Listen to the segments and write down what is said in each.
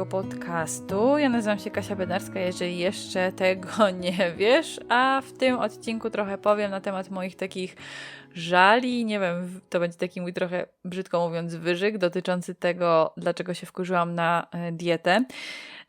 mojego podcastu. Ja nazywam się Kasia Bednarska, jeżeli jeszcze tego nie wiesz, a w tym odcinku trochę powiem na temat moich takich żali, nie wiem, to będzie taki mój trochę, brzydko mówiąc, wyżyk dotyczący tego, dlaczego się wkurzyłam na e, dietę.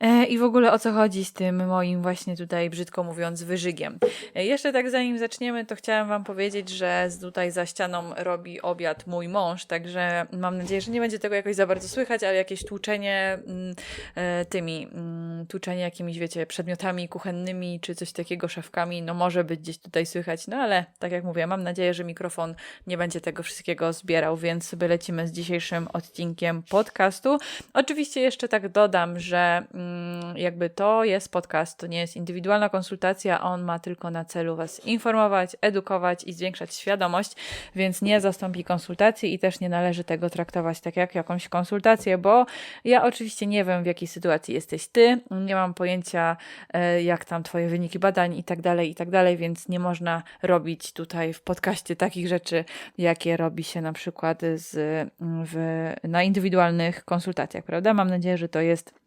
E, I w ogóle o co chodzi z tym moim właśnie tutaj, brzydko mówiąc, wyżygiem. E, Jeszcze tak zanim zaczniemy, to chciałam Wam powiedzieć, że tutaj za ścianą robi obiad mój mąż, także mam nadzieję, że nie będzie tego jakoś za bardzo słychać, ale jakieś tłuczenie mm, e, tymi, mm, tłuczenie jakimiś, wiecie, przedmiotami kuchennymi, czy coś takiego, szafkami, no może być gdzieś tutaj słychać, no ale tak jak mówię, mam nadzieję, że mikrofon nie będzie tego wszystkiego zbierał, więc sobie lecimy z dzisiejszym odcinkiem podcastu. Oczywiście jeszcze tak dodam, że mm, jakby to jest podcast, to nie jest indywidualna konsultacja, on ma tylko na celu Was informować, edukować i zwiększać świadomość, więc nie zastąpi konsultacji i też nie należy tego traktować tak jak jakąś konsultację, bo ja oczywiście nie wiem, w jakiej sytuacji jesteś Ty, nie mam pojęcia, e, jak tam Twoje wyniki badań i tak dalej, i tak dalej, więc nie można robić tutaj w podcaście takich rzeczy, jakie robi się na przykład z, w, na indywidualnych konsultacjach, prawda? Mam nadzieję, że to jest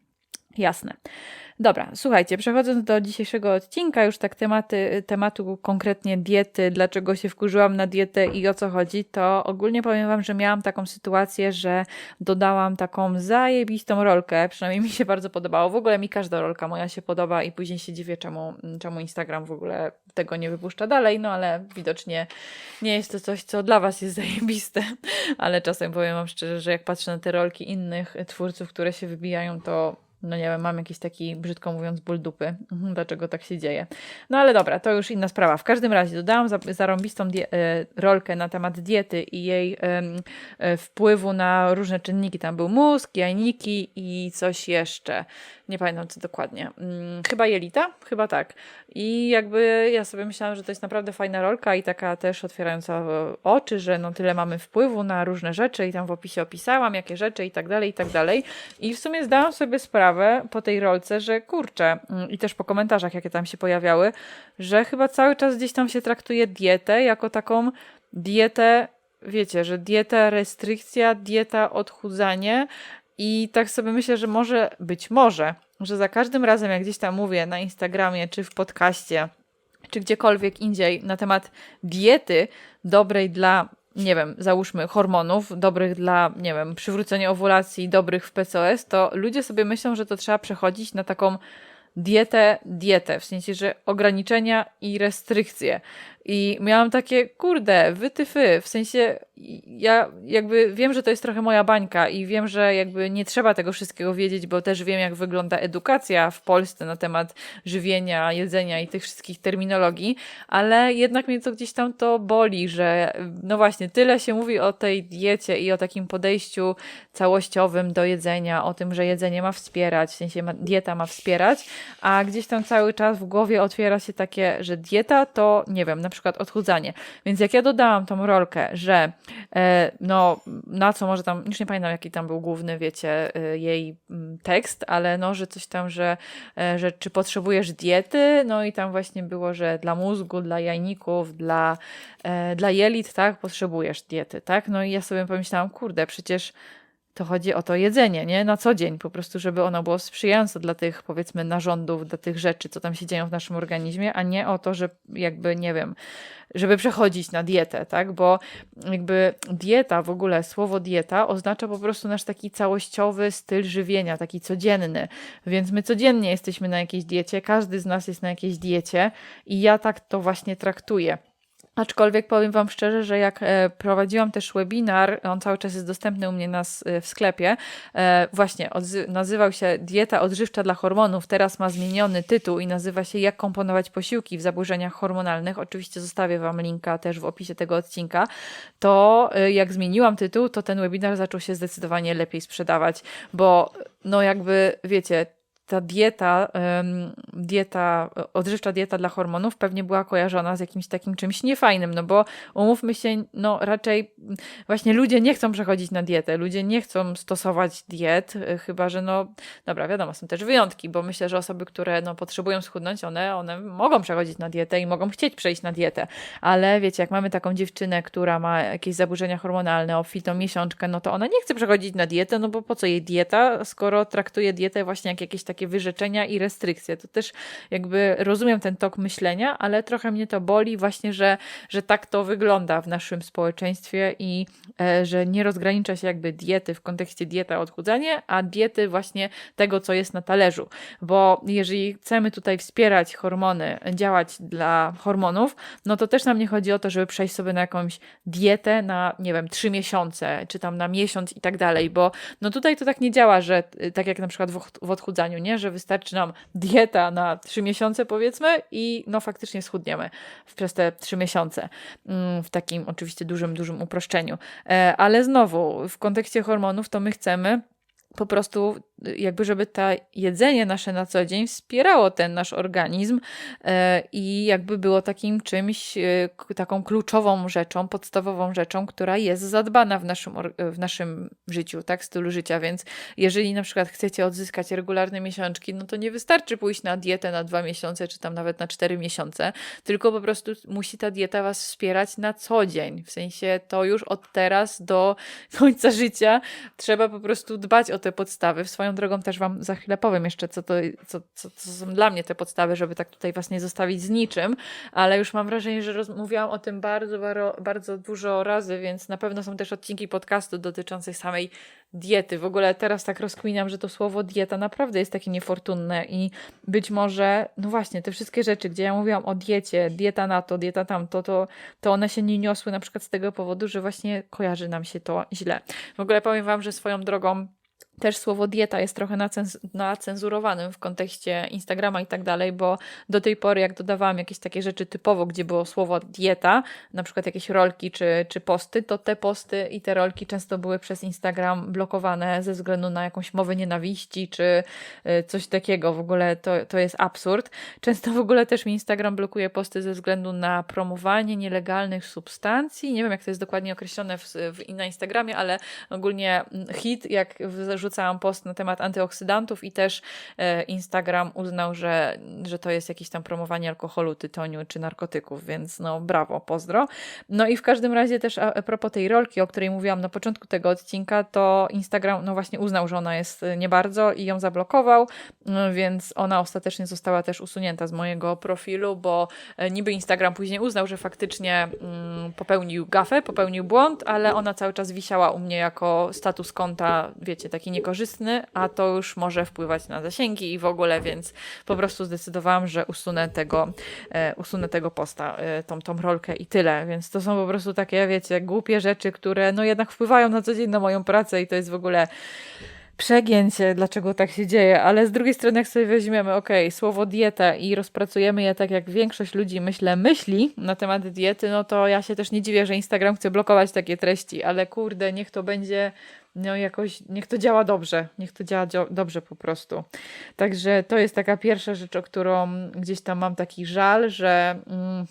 Jasne. Dobra, słuchajcie, przechodząc do dzisiejszego odcinka, już tak tematy, tematu konkretnie diety, dlaczego się wkurzyłam na dietę i o co chodzi, to ogólnie powiem Wam, że miałam taką sytuację, że dodałam taką zajebistą rolkę, przynajmniej mi się bardzo podobało. W ogóle mi każda rolka moja się podoba i później się dziwię, czemu, czemu Instagram w ogóle tego nie wypuszcza dalej, no ale widocznie nie jest to coś, co dla Was jest zajebiste, ale czasem powiem Wam szczerze, że jak patrzę na te rolki innych twórców, które się wybijają, to no nie wiem, mam jakiś taki, brzydko mówiąc, ból dupy, Mhm, dlaczego tak się dzieje. No ale dobra, to już inna sprawa. W każdym razie dodałam za- zarąbistą e, rolkę na temat diety i jej e, wpływu na różne czynniki. Tam był mózg, jajniki i coś jeszcze. Nie pamiętam co dokładnie. Mm, Chyba jelita? Chyba tak. I jakby ja sobie myślałam, że to jest naprawdę fajna rolka i taka też otwierająca oczy, że no tyle mamy wpływu na różne rzeczy i tam w opisie opisałam, jakie rzeczy i tak dalej, i tak dalej. I w sumie zdałam sobie sprawę po tej rolce, że kurczę, mm, i też po komentarzach, jakie tam się pojawiały, że chyba cały czas gdzieś tam się traktuje dietę jako taką dietę, wiecie, że dieta, restrykcja, dieta, odchudzanie. I tak sobie myślę, że może, być może, że za każdym razem, jak gdzieś tam mówię na Instagramie czy w podcaście, czy gdziekolwiek indziej na temat diety dobrej dla, nie wiem, załóżmy hormonów, dobrych dla, nie wiem, przywrócenia owulacji, dobrych w PCOS, to ludzie sobie myślą, że to trzeba przechodzić na taką dietę, dietę, w sensie, że ograniczenia i restrykcje. I miałam takie, kurde, wytyfy, w sensie ja jakby wiem, że to jest trochę moja bańka i wiem, że jakby nie trzeba tego wszystkiego wiedzieć, bo też wiem, jak wygląda edukacja w Polsce na temat żywienia, jedzenia i tych wszystkich terminologii, ale jednak mnie to gdzieś tam to boli, że no właśnie, tyle się mówi o tej diecie i o takim podejściu całościowym do jedzenia, o tym, że jedzenie ma wspierać, w sensie ma, dieta ma wspierać, a gdzieś tam cały czas w głowie otwiera się takie, że dieta to, nie wiem, na przykład odchudzanie. Więc jak ja dodałam tą rolkę, że e, no, na co może tam, już nie pamiętam jaki tam był główny, wiecie, e, jej mm, tekst, ale no, że coś tam, że, e, że czy potrzebujesz diety, no i tam właśnie było, że dla mózgu, dla jajników, dla, dla jelit, tak, potrzebujesz diety, tak, no i ja sobie pomyślałam, kurde, przecież to chodzi o to jedzenie, nie? Na co dzień, po prostu, żeby ono było sprzyjające dla tych, powiedzmy, narządów, dla tych rzeczy, co tam się dzieją w naszym organizmie, a nie o to, że jakby, nie wiem, żeby przechodzić na dietę, tak? Bo jakby dieta, w ogóle słowo dieta oznacza po prostu nasz taki całościowy styl żywienia, taki codzienny. Więc my codziennie jesteśmy na jakiejś diecie, każdy z nas jest na jakiejś diecie i ja tak to właśnie traktuję. Aczkolwiek powiem Wam szczerze, że jak e, prowadziłam też webinar, on cały czas jest dostępny u mnie na, s- w sklepie, e, właśnie nazywał się Dieta odżywcza dla hormonów, teraz ma zmieniony tytuł i nazywa się Jak komponować posiłki w zaburzeniach hormonalnych. Oczywiście zostawię Wam linka też w opisie tego odcinka. To e, jak zmieniłam tytuł, to ten webinar zaczął się zdecydowanie lepiej sprzedawać, bo no jakby wiecie, ta dieta, dieta, odżywcza dieta dla hormonów pewnie była kojarzona z jakimś takim czymś niefajnym, no bo umówmy się, no raczej właśnie ludzie nie chcą przechodzić na dietę, ludzie nie chcą stosować diet, e, chyba że no, dobra, wiadomo, są też wyjątki, bo myślę, że osoby, które no, potrzebują schudnąć, one, one mogą przechodzić na dietę i mogą chcieć przejść na dietę, ale wiecie, jak mamy taką dziewczynę, która ma jakieś zaburzenia hormonalne, obfitą miesiączkę, no to ona nie chce przechodzić na dietę, no bo po co jej dieta, skoro traktuje dietę właśnie jak jakieś takie wyrzeczenia i restrykcje. To też jakby rozumiem ten tok myślenia, ale trochę mnie to boli właśnie, że, że tak to wygląda w naszym społeczeństwie i e, że nie rozgranicza się jakby diety w kontekście dieta odchudzanie, a diety właśnie tego, co jest na talerzu. Bo jeżeli chcemy tutaj wspierać hormony, działać dla hormonów, no to też nam nie chodzi o to, żeby przejść sobie na jakąś dietę na, nie wiem, trzy miesiące, czy tam na miesiąc i tak dalej, bo no tutaj to tak nie działa, że y, tak jak na przykład w, w odchudzaniu, nie? Że wystarczy nam dieta na trzy miesiące powiedzmy i no faktycznie schudniemy przez te trzy miesiące. Mm, w takim oczywiście dużym, dużym uproszczeniu. E, ale znowu, w kontekście hormonów to my chcemy po prostu jakby żeby to jedzenie nasze na co dzień wspierało ten nasz organizm e, i jakby było takim czymś, e, taką kluczową rzeczą, podstawową rzeczą, która jest zadbana w naszym, w naszym życiu, tak, stylu życia, więc jeżeli na przykład chcecie odzyskać regularne miesiączki, no to nie wystarczy pójść na dietę na dwa miesiące, czy tam nawet na cztery miesiące, tylko po prostu musi ta dieta was wspierać na co dzień, w sensie to już od teraz do końca życia trzeba po prostu dbać o te podstawy Swoją drogą też Wam za chwilę powiem jeszcze, co to, co, co, co są dla mnie te podstawy, żeby tak tutaj Was nie zostawić z niczym, ale już mam wrażenie, że mówiłam o tym bardzo, bardzo, dużo razy, więc na pewno są też odcinki podcastu dotyczących samej diety. W ogóle teraz tak rozkminiam, że to słowo dieta naprawdę jest takie niefortunne i być może, no właśnie, te wszystkie rzeczy, gdzie ja mówiłam o diecie, dieta na to, dieta tamto, to, to one się nie niosły na przykład z tego powodu, że właśnie kojarzy nam się to źle. W ogóle powiem Wam, że swoją drogą też słowo dieta jest trochę nacenzurowanym w kontekście Instagrama i tak dalej, bo do tej pory, jak dodawałam jakieś takie rzeczy typowo, gdzie było słowo dieta, na przykład jakieś rolki czy, czy posty, to te posty i te rolki często były przez Instagram blokowane ze względu na jakąś mowę nienawiści czy y, coś takiego. W ogóle to, to jest absurd. Często w ogóle też mi Instagram blokuje posty ze względu na promowanie nielegalnych substancji. Nie wiem, jak to jest dokładnie określone w, w, na Instagramie, ale ogólnie mm, hit, jak w wrzucałam post na temat antyoksydantów i też e, Instagram uznał, że, że to jest jakieś tam promowanie alkoholu, tytoniu czy narkotyków, więc no brawo, pozdro. No i w każdym razie też a, a propos tej rolki, o której mówiłam na początku tego odcinka, to Instagram no właśnie uznał, że ona jest nie bardzo i ją zablokował, no więc ona ostatecznie została też usunięta z mojego profilu, bo e, niby Instagram później uznał, że faktycznie mm, popełnił gafę, popełnił błąd, ale ona cały czas wisiała u mnie jako status konta, wiecie, taki niekorzystny, a to już może wpływać na zasięgi i w ogóle, więc po prostu zdecydowałam, że usunę tego, e, usunę tego posta, e, tą, tą rolkę i tyle. Więc to są po prostu takie, wiecie, głupie rzeczy, które no jednak wpływają na co dzień na moją pracę i to jest w ogóle przegięcie, dlaczego tak się dzieje, ale z drugiej strony, jak sobie weźmiemy, ok, słowo dieta i rozpracujemy je tak, jak większość ludzi, myślę, myśli na temat diety, no to ja się też nie dziwię, że Instagram chce blokować takie treści, ale kurde, niech to będzie no jakoś, niech to działa dobrze, niech to działa dobrze po prostu. Także to jest taka pierwsza rzecz, o którą gdzieś tam mam taki żal, że, mm,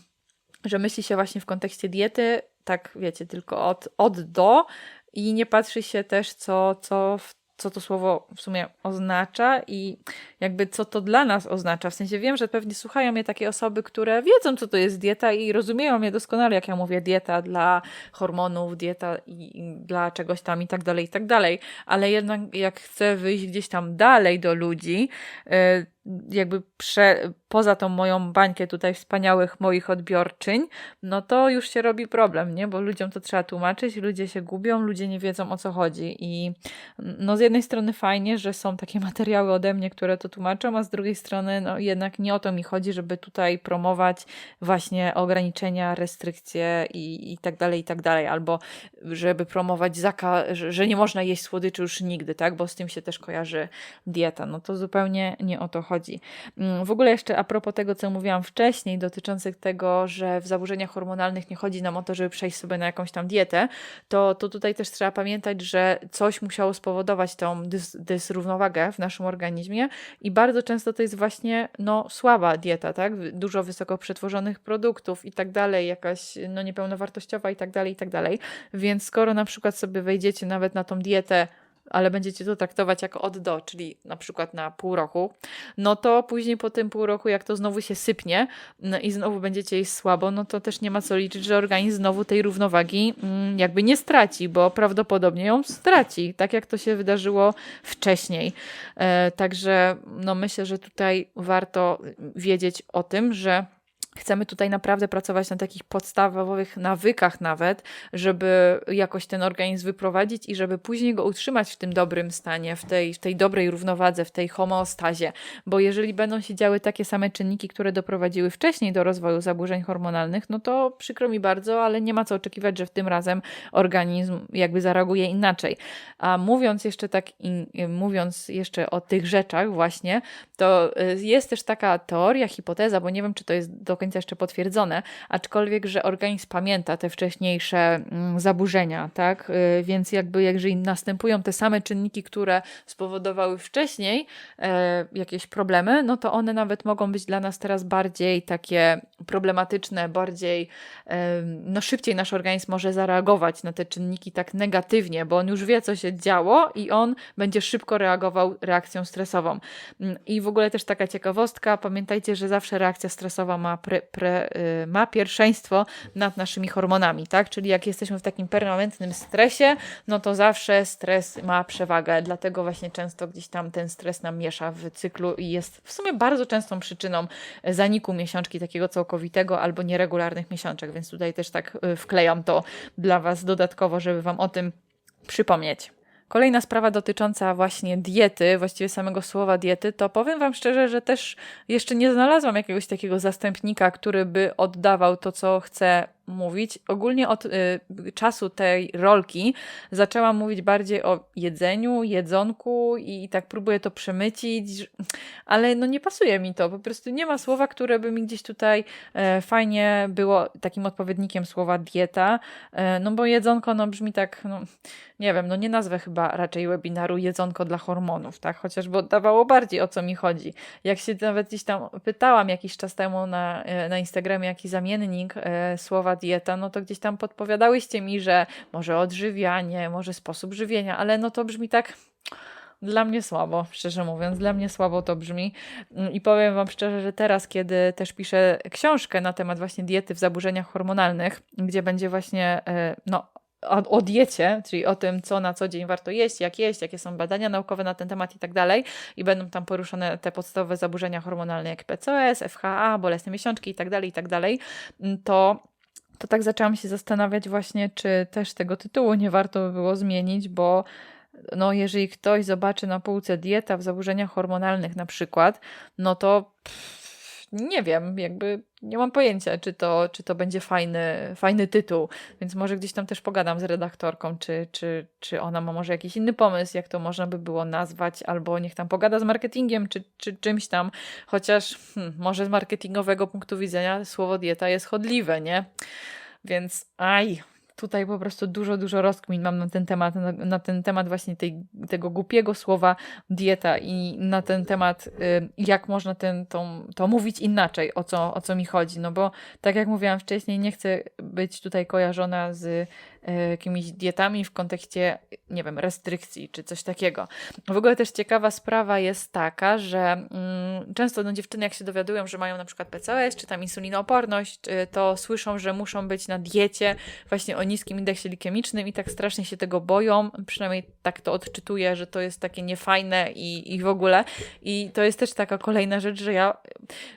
że myśli się właśnie w kontekście diety, tak wiecie, tylko od, od do i nie patrzy się też, co, co w co to słowo w sumie oznacza i jakby co to dla nas oznacza. W sensie wiem, że pewnie słuchają mnie takie osoby, które wiedzą, co to jest dieta i rozumieją mnie doskonale, jak ja mówię dieta dla hormonów, dieta i, i dla czegoś tam i tak dalej, i tak dalej. Ale jednak jak chcę wyjść gdzieś tam dalej do ludzi, yy, jakby prze, poza tą moją bańkę tutaj wspaniałych moich odbiorczyń, no to już się robi problem, nie? Bo ludziom to trzeba tłumaczyć, ludzie się gubią, ludzie nie wiedzą o co chodzi. I no z jednej strony fajnie, że są takie materiały ode mnie, które to tłumaczą, a z drugiej strony no jednak nie o to mi chodzi, żeby tutaj promować właśnie ograniczenia, restrykcje i, i tak dalej, i tak dalej, albo żeby promować zaka, że, nie można jeść słodyczy już nigdy, tak? Bo z tym się też kojarzy dieta. No to zupełnie nie o to chodzi chodzi. Mm, w ogóle jeszcze a propos tego, co mówiłam wcześniej, dotyczących tego, że w zaburzeniach hormonalnych nie chodzi nam o to, żeby przejść sobie na jakąś tam dietę, to, to tutaj też trzeba pamiętać, że coś musiało spowodować tą dys, dysrównowagę w naszym organizmie i bardzo często to jest właśnie no, słaba dieta, tak? Dużo wysoko przetworzonych produktów i tak dalej, jakaś no, niepełnowartościowa i tak dalej, i tak dalej. Więc skoro na przykład sobie wejdziecie nawet na tą dietę ale będziecie to traktować jako od do, czyli na przykład na pół roku, no to później po tym pół roku, jak to znowu się sypnie no i znowu będziecie jeść słabo, no to też nie ma co liczyć, że organizm znowu tej równowagi mm, jakby nie straci, bo prawdopodobnie ją straci, tak jak to się wydarzyło wcześniej. E, także no myślę, że tutaj warto wiedzieć o tym, że Chcemy tutaj naprawdę pracować na takich podstawowych nawykach, nawet, żeby jakoś ten organizm wyprowadzić i żeby później go utrzymać w tym dobrym stanie, w tej, w tej dobrej równowadze, w tej homeostazie. Bo jeżeli będą się działy takie same czynniki, które doprowadziły wcześniej do rozwoju zaburzeń hormonalnych, no to przykro mi bardzo, ale nie ma co oczekiwać, że w tym razem organizm jakby zareaguje inaczej. A mówiąc jeszcze tak, mówiąc jeszcze o tych rzeczach, właśnie, to y, jest też taka teoria, hipoteza, bo nie wiem, czy to jest do końca jeszcze potwierdzone, aczkolwiek, że organizm pamięta te wcześniejsze mm, zaburzenia, tak? Y, więc jakby jeżeli następują te same czynniki, które spowodowały wcześniej e, jakieś problemy, no to one nawet mogą być dla nas teraz bardziej takie problematyczne, bardziej e, no szybciej nasz organizm może zareagować na te czynniki tak negatywnie, bo on już wie, co się działo i on będzie szybko reagował reakcją stresową. Mm, I w ogóle też taka ciekawostka, pamiętajcie, że zawsze reakcja stresowa ma pre, pre, y, ma pierwszeństwo nad naszymi hormonami, tak? Czyli jak jesteśmy w takim permanentnym stresie, no to zawsze stres ma przewagę, dlatego właśnie często gdzieś tam ten stres nam miesza w cyklu i jest w sumie bardzo częstą przyczyną zaniku miesiączki takiego całkowitego albo nieregularnych miesiączek, więc tutaj też tak y, wklejam to dla Was dodatkowo, żeby Wam o tym przypomnieć. Kolejna sprawa dotycząca właśnie diety, właściwie samego słowa diety, to powiem Wam szczerze, że też jeszcze nie znalazłam jakiegoś takiego zastępnika, który by oddawał to, co chce mówić. Ogólnie od y, czasu tej rolki zaczęłam mówić bardziej o jedzeniu, jedzonku i, i tak próbuję to przemycić, ale no nie pasuje mi to. Po prostu nie ma słowa, które by mi gdzieś tutaj e, fajnie było takim odpowiednikiem słowa dieta. E, no bo jedzonko no brzmi tak, no nie wiem, no nie nazwę chyba raczej webinaru jedzonko dla hormonów, tak? Chociażby oddawało bardziej o co mi chodzi. Jak się nawet gdzieś tam pytałam jakiś czas temu na, e, na Instagramie, jaki zamiennik e, słowa dieta, no to gdzieś tam podpowiadałyście mi, że może odżywianie, może sposób żywienia, ale no to brzmi tak dla mnie słabo, szczerze mówiąc, dla mnie słabo to brzmi. I powiem Wam szczerze, że teraz, kiedy też piszę książkę na temat właśnie diety w zaburzeniach hormonalnych, gdzie będzie właśnie e, no, o, o diecie, czyli o tym, co na co dzień warto jeść, jak jeść, jakie są badania naukowe na ten temat i tak dalej. I będą tam poruszone te podstawowe zaburzenia hormonalne, jak PCOS, FHA, bolesne miesiączki i tak dalej, i tak dalej. To to tak zaczęłam się zastanawiać właśnie, czy też tego tytułu nie warto by było zmienić, bo no jeżeli ktoś zobaczy na półce dieta w zaburzeniach hormonalnych na przykład, no to pff, nie wiem, jakby nie mam pojęcia, czy to, czy to będzie fajny, fajny tytuł, więc może gdzieś tam też pogadam z redaktorką, czy, czy, czy ona ma może jakiś inny pomysł, jak to można by było nazwać, albo niech tam pogada z marketingiem, czy, czy czymś tam, chociaż hmm, może z marketingowego punktu widzenia słowo dieta jest chodliwe, nie? Więc aj, tutaj po prostu dużo, dużo rozkmin mam na ten temat, na, na ten temat właśnie tej, tego głupiego słowa dieta i na ten temat, y, jak można ten, tą, to mówić inaczej, o co, o co mi chodzi. No bo tak jak mówiłam wcześniej, nie chcę być tutaj kojarzona z jakimiś dietami w kontekście, nie wiem, restrykcji czy coś takiego. W ogóle też ciekawa sprawa jest taka, że mm, często no, dziewczyny, jak się dowiadują, że mają na przykład PCOS czy tam insulinooporność, to słyszą, że muszą być na diecie właśnie o niskim indeksie glikemicznym i tak strasznie się tego boją. Przynajmniej tak to odczytuję, że to jest takie niefajne i, i w ogóle. I to jest też taka kolejna rzecz, że ja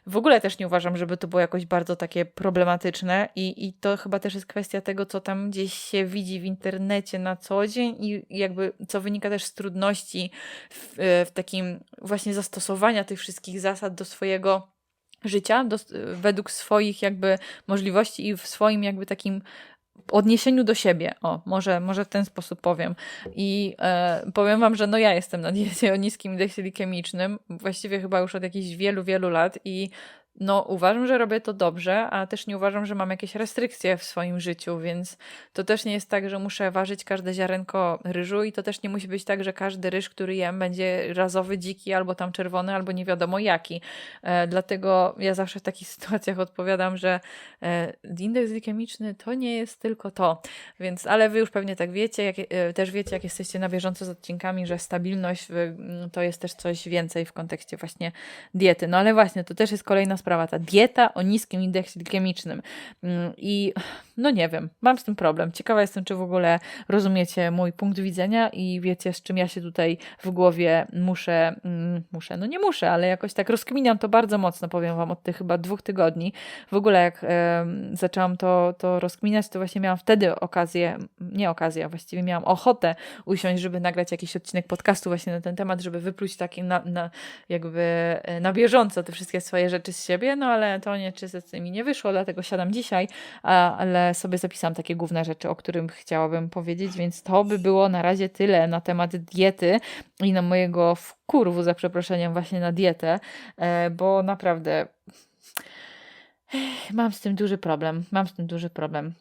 w ogóle też nie uważam, żeby to było jakoś bardzo takie problematyczne i, i to chyba też jest kwestia tego, co tam gdzieś się się widzi w internecie na co dzień i jakby co wynika też z trudności w, e, w takim właśnie zastosowania tych wszystkich zasad do swojego życia, do, według swoich jakby możliwości i w swoim jakby takim odniesieniu do siebie. O, może, może w ten sposób powiem. I e, powiem Wam, że no ja jestem na diecie o niskim indeksie glikemicznym, właściwie chyba już od jakichś wielu, wielu lat i no, uważam, że robię to dobrze, a też nie uważam, że mam jakieś restrykcje w swoim życiu, więc to też nie jest tak, że muszę ważyć każde ziarenko ryżu i to też nie musi być tak, że każdy ryż, który jem, będzie razowy, dziki, albo tam czerwony, albo nie wiadomo jaki. E, dlatego ja zawsze w takich sytuacjach odpowiadam, że e, indeks glikemiczny to nie jest tylko to. Więc, ale wy już pewnie tak wiecie, jak, e, też wiecie, jak jesteście na bieżąco z odcinkami, że stabilność to jest też coś więcej w kontekście właśnie diety. No ale właśnie, to też jest kolejna sprawa sprawa, ta dieta o niskim indeksie glikemicznym. Mm, I no nie wiem, mam z tym problem. Ciekawa jestem, czy w ogóle rozumiecie mój punkt widzenia i wiecie, z czym ja się tutaj w głowie muszę, mm, muszę, no nie muszę, ale jakoś tak rozkminiam to bardzo mocno, powiem Wam, od tych chyba dwóch tygodni. W ogóle jak e, zaczęłam to, to rozkminiać, to właśnie miałam wtedy okazję, nie okazję, a właściwie miałam ochotę usiąść, żeby nagrać jakiś odcinek podcastu właśnie na ten temat, żeby wypluć taki na, na jakby e, na bieżąco te wszystkie swoje rzeczy z siebie siebie, no ale to nie czy mi nie wyszło, dlatego siadam dzisiaj, ale sobie zapisałam takie główne rzeczy, o którym chciałabym powiedzieć, więc to by było na razie tyle na temat diety i na mojego wkurwu, za przeproszeniem, właśnie na dietę, e, bo naprawdę mam z tym duży problem, mam z tym duży problem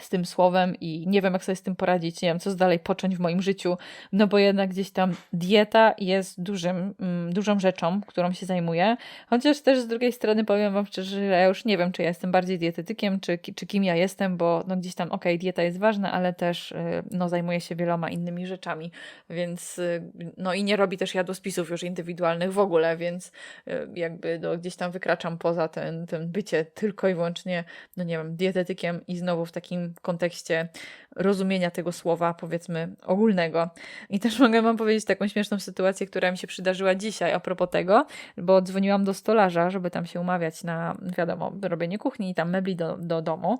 z tym słowem i nie wiem, jak sobie z tym poradzić, nie wiem, co dalej począć w moim życiu, no bo jednak gdzieś tam dieta jest dużym, mm, dużą rzeczą, którą się zajmuję, chociaż też z drugiej strony powiem Wam szczerze, że ja już nie wiem, czy ja jestem bardziej dietetykiem, czy, czy kim ja jestem, bo no gdzieś tam, okej, okay, dieta jest ważna, ale też y, no, zajmuję się wieloma innymi rzeczami, więc y, no i nie robi też jadłospisów już indywidualnych w ogóle, więc y, jakby no, gdzieś tam wykraczam poza ten, ten bycie tylko i wyłącznie, no nie wiem, dietetykiem i znowu w takim kontekście rozumienia tego słowa, powiedzmy, ogólnego. I też mogę Wam powiedzieć taką śmieszną sytuację, która mi się przydarzyła dzisiaj a propos tego, bo dzwoniłam do stolarza, żeby tam się umawiać na, wiadomo, robienie kuchni i tam mebli do, do domu.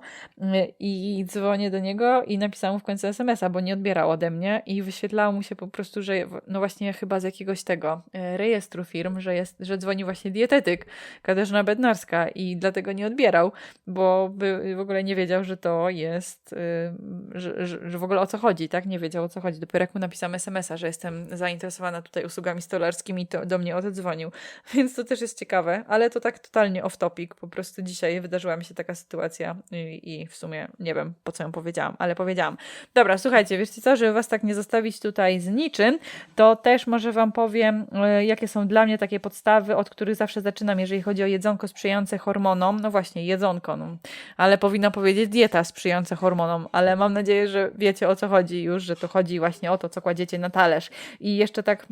I dzwonię do niego i napisałam w końcu SMS-a, bo nie odbierał ode mnie i wyświetlało mu się po prostu, że no właśnie chyba z jakiegoś tego e, rejestru firm, że, jest, że dzwoni właśnie dietetyk Katarzyna Bednarska i dlatego nie odbierał, bo by w ogóle nie wiedział, że to jest, y, że, że, w ogóle o co chodzi, tak? Nie wiedział o co chodzi. Dopiero jak mu napisałam SMS-a, że jestem zainteresowana tutaj usługami stolarskimi, to do mnie odedzwonił. Więc to też jest ciekawe, ale to tak totalnie off topic. Po prostu dzisiaj wydarzyła mi się taka sytuacja i, i w sumie nie wiem, po co ją powiedziałam, ale powiedziałam. Dobra, słuchajcie, wiecie co, żeby was tak nie zostawić tutaj z niczym, to też może wam powiem, y, jakie są dla mnie takie podstawy, od których zawsze zaczynam, jeżeli chodzi o jedzonko sprzyjające hormonom. No właśnie, jedzonko, no. ale powinna powiedzieć dieta sprzyjająca hormonom, ale mam nadzieję, że wiecie o co chodzi już, że to chodzi właśnie o to, co kładziecie na talerz. I jeszcze tak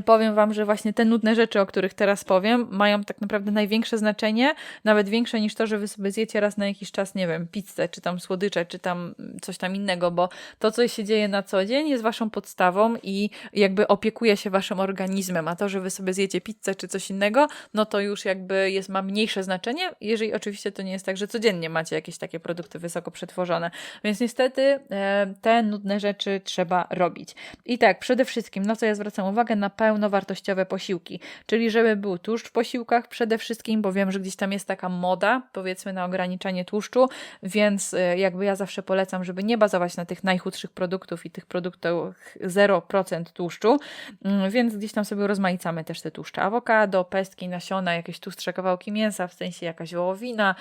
powiem Wam, że właśnie te nudne rzeczy, o których teraz powiem, mają tak naprawdę największe znaczenie, nawet większe niż to, że Wy sobie zjecie raz na jakiś czas, nie wiem, pizzę, czy tam słodycze, czy tam coś tam innego, bo to, co się dzieje na co dzień, jest Waszą podstawą i jakby opiekuje się Waszym organizmem, a to, że Wy sobie zjecie pizzę, czy coś innego, no to już jakby jest, ma mniejsze znaczenie, jeżeli oczywiście to nie jest tak, że codziennie macie jakieś takie produkty wysoko przetworzone. Więc niestety e, te nudne rzeczy trzeba robić. I tak, przede wszystkim, na co ja zwracam uwagę, na pełnowartościowe posiłki. Czyli żeby był tłuszcz w posiłkach przede wszystkim, bo wiem, że gdzieś tam jest taka moda, powiedzmy, na ograniczanie tłuszczu, więc e, jakby ja zawsze polecam, żeby nie bazować na tych najchudszych produktów i tych produktach 0% tłuszczu, mm, więc gdzieś tam sobie rozmaicamy też te tłuszcze. Awokado, pestki, nasiona, jakieś tłustsze kawałki mięsa, w sensie jakaś wołowina,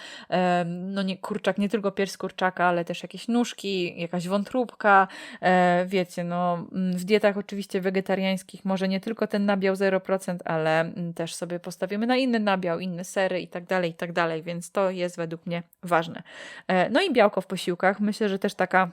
no nie kurczak, nie tylko pierś kurczaka, ale też jakieś nóżki, jakaś wątróbka, e, wiecie, no mm, w dietach oczywiście wegetariańskich może nie tylko tylko ten nabiał 0%, ale mm, też sobie postawimy na inny nabiał, inne sery i tak dalej, i tak dalej, więc to jest według mnie ważne. E, no i białko w posiłkach. Myślę, że też taka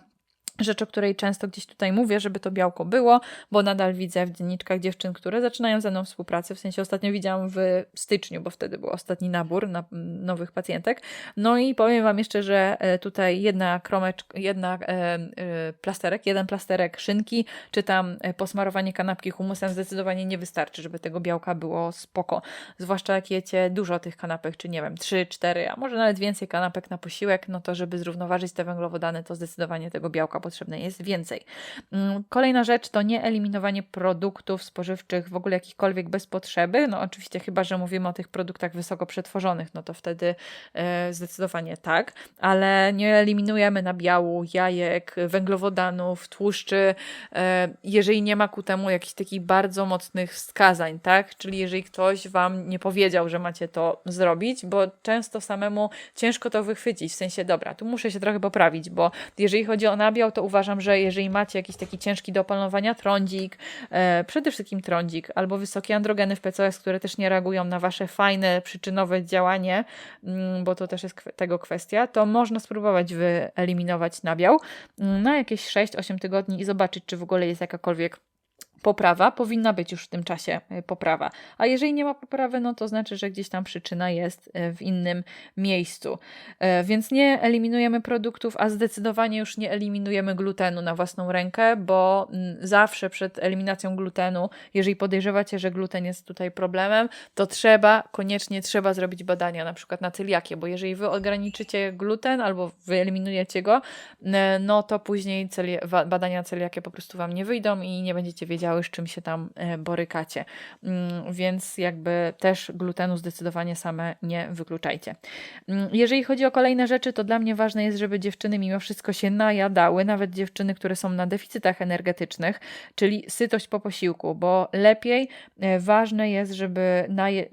Rzecz, o której często gdzieś tutaj mówię, żeby to białko było, bo nadal widzę w dzienniczkach dziewczyn, które zaczynają ze mną współpracę. W sensie ostatnio widziałam w styczniu, bo wtedy był ostatni nabór na nowych pacjentek. No i powiem Wam jeszcze, że e, tutaj jedna kromeczka, jedna e, e, plasterek, jeden plasterek szynki, czy tam posmarowanie kanapki humusem zdecydowanie nie wystarczy, żeby tego białka było spoko. Zwłaszcza jak jecie dużo tych kanapek, czy nie wiem, trzy, cztery, a może nawet więcej kanapek na posiłek, no to żeby zrównoważyć te węglowodany, to zdecydowanie tego białka potrzebne jest więcej. Mm, kolejna rzecz to nie eliminowanie produktów spożywczych w ogóle jakichkolwiek bez potrzeby. No oczywiście chyba, że mówimy o tych produktach wysoko przetworzonych, no to wtedy e, zdecydowanie tak, ale nie eliminujemy nabiału, jajek, węglowodanów, tłuszczy, e, jeżeli nie ma ku temu jakichś takich bardzo mocnych wskazań, tak? Czyli jeżeli ktoś Wam nie powiedział, że macie to zrobić, bo często samemu ciężko to wychwycić, w sensie, dobra, tu muszę się trochę poprawić, bo jeżeli chodzi o nabiał, to uważam, że jeżeli macie jakiś taki ciężki do opanowania trądzik, e, przede wszystkim trądzik, albo wysokie androgeny w PCOS, które też nie reagują na Wasze fajne, przyczynowe działanie, mm, bo to też jest tego kwestia, to można spróbować wyeliminować nabiał mm, na jakieś 6-8 tygodni i zobaczyć, czy w ogóle jest jakakolwiek poprawa, powinna być już w tym czasie e, poprawa. A jeżeli nie ma poprawy, no to znaczy, że gdzieś tam przyczyna jest e, w innym miejscu. E, więc nie eliminujemy produktów, a zdecydowanie już nie eliminujemy glutenu na własną rękę, bo mm, zawsze przed eliminacją glutenu, jeżeli podejrzewacie, że gluten jest tutaj problemem, to trzeba, koniecznie trzeba zrobić badania, na przykład na celiakię, bo jeżeli wy ograniczycie gluten albo wyeliminujecie go, no to później badania celiakie po prostu wam nie wyjdą i nie będziecie wiedzieli, wiedziały, z czym się tam e, borykacie. Mm, więc jakby też glutenu zdecydowanie same nie wykluczajcie. Mm, jeżeli chodzi o kolejne rzeczy, to dla mnie ważne jest, żeby dziewczyny mimo wszystko się najadały, nawet dziewczyny, które są na deficytach energetycznych, czyli sytość po posiłku, bo lepiej, e, ważne jest, żeby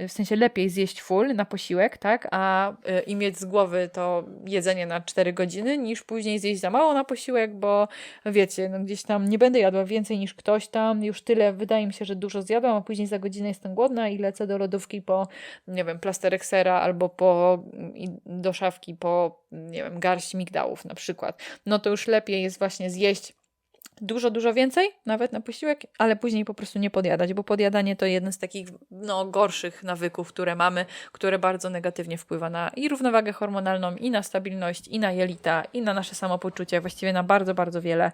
w sensie lepiej zjeść full na posiłek, tak, a e, i mieć z głowy to jedzenie na 4 godziny, niż później zjeść za mało na posiłek, bo wiecie, no gdzieś tam nie będę jadła więcej niż ktoś tam, już tyle, wydaje mi się, że dużo zjadłam, a później za godzinę jestem głodna i lecę do lodówki po, nie wiem, plasterek sera albo po, do szafki po, nie wiem, garść migdałów na przykład. No to już lepiej jest właśnie zjeść dużo, dużo więcej, nawet na posiłek, ale później po prostu nie podjadać, bo podjadanie to jeden z takich no, gorszych nawyków, które mamy, które bardzo negatywnie wpływa na i równowagę hormonalną, i na stabilność, i na jelita, i na nasze samopoczucie, właściwie na bardzo, bardzo wiele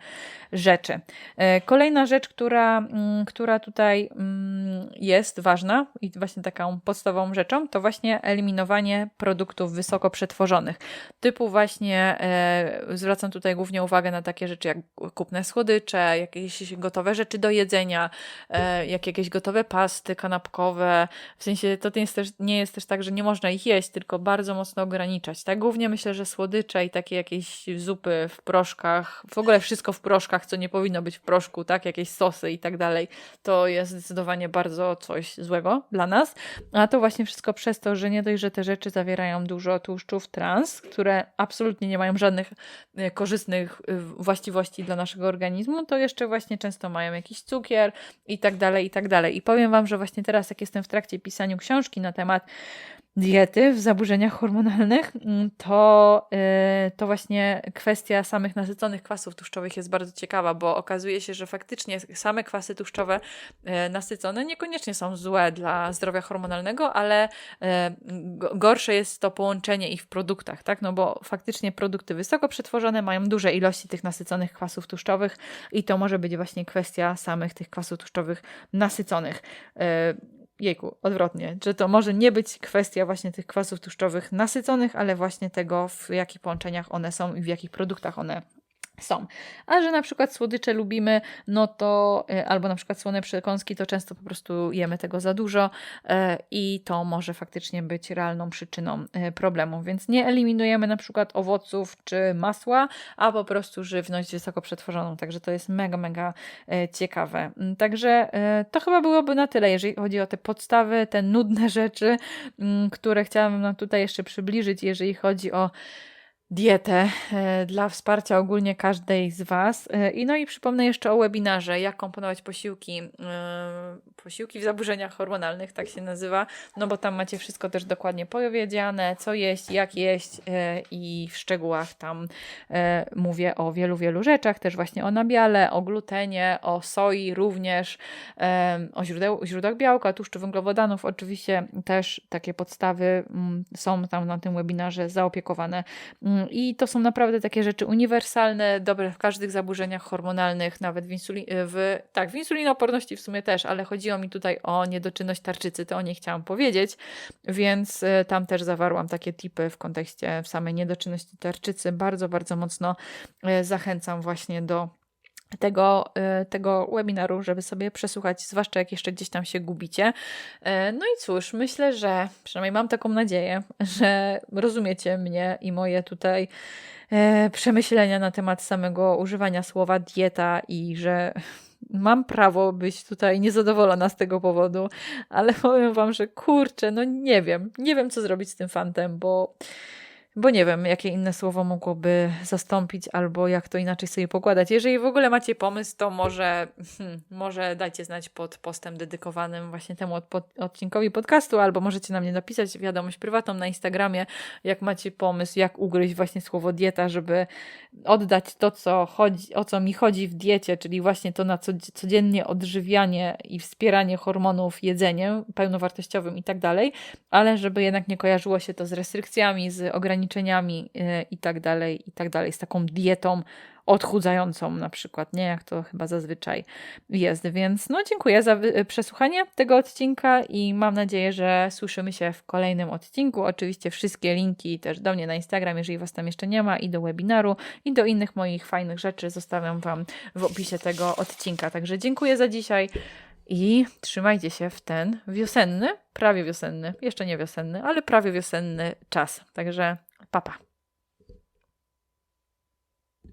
rzeczy. E, kolejna rzecz, która, mm, która tutaj mm, jest ważna i właśnie taką podstawową rzeczą, to właśnie eliminowanie produktów wysoko przetworzonych. Typu właśnie, e, zwracam tutaj głównie uwagę na takie rzeczy jak kupne schody, słodycze, jakieś gotowe rzeczy do jedzenia, e, jak jakieś gotowe pasty kanapkowe. W sensie to nie jest, też, nie jest też tak, że nie można ich jeść, tylko bardzo mocno ograniczać. Tak, głównie myślę, że słodycze i takie jakieś zupy w proszkach, w ogóle wszystko w proszkach, co nie powinno być w proszku, tak, jakieś sosy i tak dalej, to jest zdecydowanie bardzo coś złego dla nas. A to właśnie wszystko przez to, że nie dość, że te rzeczy zawierają dużo tłuszczów trans, które absolutnie nie mają żadnych e, korzystnych e, właściwości dla naszego organizmu, organizmu, to jeszcze właśnie często mają jakiś cukier i tak dalej, i tak dalej. I powiem Wam, że właśnie teraz, jak jestem w trakcie pisania książki na temat diety w zaburzeniach hormonalnych, mm, to, yy, to właśnie kwestia samych nasyconych kwasów tłuszczowych jest bardzo ciekawa, bo okazuje się, że faktycznie same kwasy tłuszczowe yy, nasycone niekoniecznie są złe dla zdrowia hormonalnego, ale yy, gorsze jest to połączenie ich w produktach, tak? No bo faktycznie produkty wysoko przetworzone mają duże ilości tych nasyconych kwasów tłuszczowych i to może być właśnie kwestia samych tych kwasów tłuszczowych nasyconych. Jejku, odwrotnie, że to może nie być kwestia właśnie tych kwasów tłuszczowych nasyconych, ale właśnie tego, w jakich połączeniach one są i w jakich produktach one są. A że na przykład słodycze lubimy, no to e, albo na przykład słone przekąski, to często po prostu jemy tego za dużo e, i to może faktycznie być realną przyczyną e, problemu. Więc nie eliminujemy na przykład owoców czy masła, a po prostu żywność wysoko przetworzoną. Także to jest mega, mega ciekawe. Mm, także to chyba byłoby na tyle, jeżeli chodzi o te podstawy, te nudne rzeczy, mm, które chciałabym nam tutaj jeszcze przybliżyć, jeżeli chodzi o dietę e, dla wsparcia ogólnie każdej z Was. E, I no i przypomnę jeszcze o webinarze, jak komponować posiłki, e, posiłki w zaburzeniach hormonalnych, tak się nazywa, no bo tam macie wszystko też dokładnie powiedziane, co jeść, jak jeść i w szczegółach tam mówię o wielu, wielu rzeczach, też właśnie o nabiale, o glutenie, o soi również, o źródeł, źródłach białka, tłuszczu, węglowodanów, oczywiście też takie podstawy mm, są tam na tym webinarze zaopiekowane. Mm, I to są naprawdę takie rzeczy uniwersalne, dobre w każdych zaburzeniach hormonalnych, nawet w, insuli- w, tak, w insulinoporności w sumie też, ale chodziło mi tutaj o niedoczynność tarczycy, to o niej chciałam powiedzieć, więc e, tam też zawarłam takie tipy w kontekście samej niedoczynności tarczycy. Bardzo, bardzo mocno e, zachęcam właśnie do tego, e, tego webinaru, żeby sobie przesłuchać, zwłaszcza jak jeszcze gdzieś tam się gubicie. E, No i cóż, myślę, że przynajmniej mam taką nadzieję, że rozumiecie mnie i moje tutaj e, przemyślenia na temat samego używania słowa dieta i że mam prawo być tutaj niezadowolona z tego powodu, ale powiem wam, że kurczę, no nie wiem, nie wiem co zrobić z tym fantem, bo bo nie wiem, jakie inne słowo mogłoby zastąpić, albo jak to inaczej sobie pokładać. Jeżeli w ogóle macie pomysł, to może, hmm, może dajcie znać pod postem dedykowanym właśnie temu od, odcinkowi podcastu, albo możecie na mnie napisać wiadomość prywatną na Instagramie, jak macie pomysł, jak ugryźć właśnie słowo dieta, żeby oddać to, co chodzi, o co mi chodzi w diecie, czyli właśnie to na co, codziennie odżywianie i wspieranie hormonów jedzeniem pełnowartościowym i tak dalej, ale żeby jednak nie kojarzyło się to z restrykcjami, z ograniczeniami yy, i tak dalej, i tak dalej, z taką dietą odchudzającą na przykład, nie? Jak to chyba zazwyczaj jest. Więc no dziękuję za wy- przesłuchanie tego odcinka i mam nadzieję, że słyszymy się w kolejnym odcinku. Oczywiście wszystkie linki też do mnie na Instagram, jeżeli Was tam jeszcze nie ma, i do webinaru, i do innych moich fajnych rzeczy zostawiam Wam w opisie tego odcinka. Także dziękuję za dzisiaj. I trzymajcie się w ten wiosenny, prawie wiosenny, jeszcze nie wiosenny, ale prawie wiosenny czas. Także papa.